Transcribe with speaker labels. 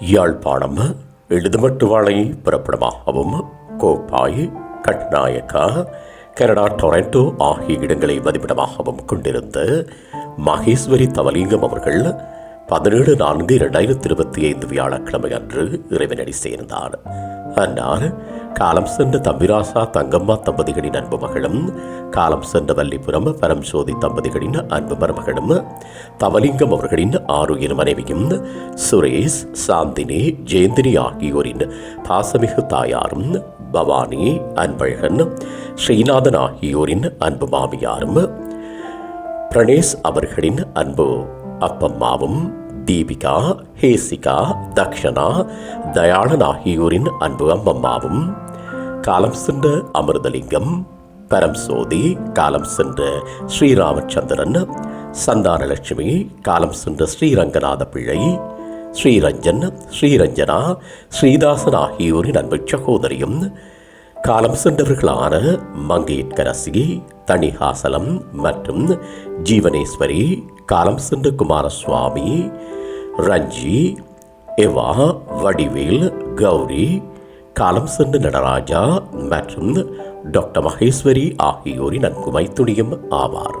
Speaker 1: யாழ்ப்பாணம் எழுதுமட்டுவாளை புறப்படமாகவும் Kopay Katunayake Canada Toronto ஆகிய இடங்களை வதிப்பிடமாகவும் கொண்டிருந்த மகேஸ்வரி தவலிங்கம் அவர்கள் பதினேழு நான்கு இரண்டாயிரத்தி இருபத்தி ஐந்து வியாழக்கிழமை அன்று இறைவனடி சேர்ந்தார். அன்னார் காலம் சென்ற தம்பிராசா தங்கம்மா தம்பதிகளின் அன்பு மகளும் காலம் சென்ற வல்லிபுரம் பரம்சோதி தம்பதிகளின் அன்பு மருமகளும் தவலிங்கம் அவர்களின் ஆரோக்கிய மனைவியும் சுரேஷ் சாந்தினி ஜெயந்தினி ஆகியோரின் பாசமிகு தாயாரும் பவானி அன்பழகன் ஸ்ரீநாதன் ஆகியோரின் அன்பு மாமியாரும் பிரணேஷ் அவர்களின் அன்பு அப்பம்மாவும் தீபிகா ஹேசிகா தக்ஷனா தயாளன் ஆகியோரின் அன்பு அம்மம்மாவும். காலம் சென்ற அமிர்தலிங்கம் பரம்சோதி காலம் சென்ற ஸ்ரீராமச்சந்திரன் சந்தானலட்சுமி காலம் சென்ற ஸ்ரீரங்கநாத பிள்ளை ஸ்ரீரஞ்சன் ஸ்ரீரஞ்சனா ஸ்ரீதாசன் ஆகியோரின் அன்பு சகோதரியும். காலம் சென்றவர்களான மங்கையற்கரசி தணிகாசலம் மற்றும் ஜீவனேஸ்வரி காலம் சென்ற குமாரசுவாமி ரஞ்சி எவா வடிவேல் கௌரி காலம் சென்ற நடராஜா மற்றும் டாக்டர் மகேஸ்வரி ஆகியோரின் நன்கு மைத்துணியும் ஆவார்.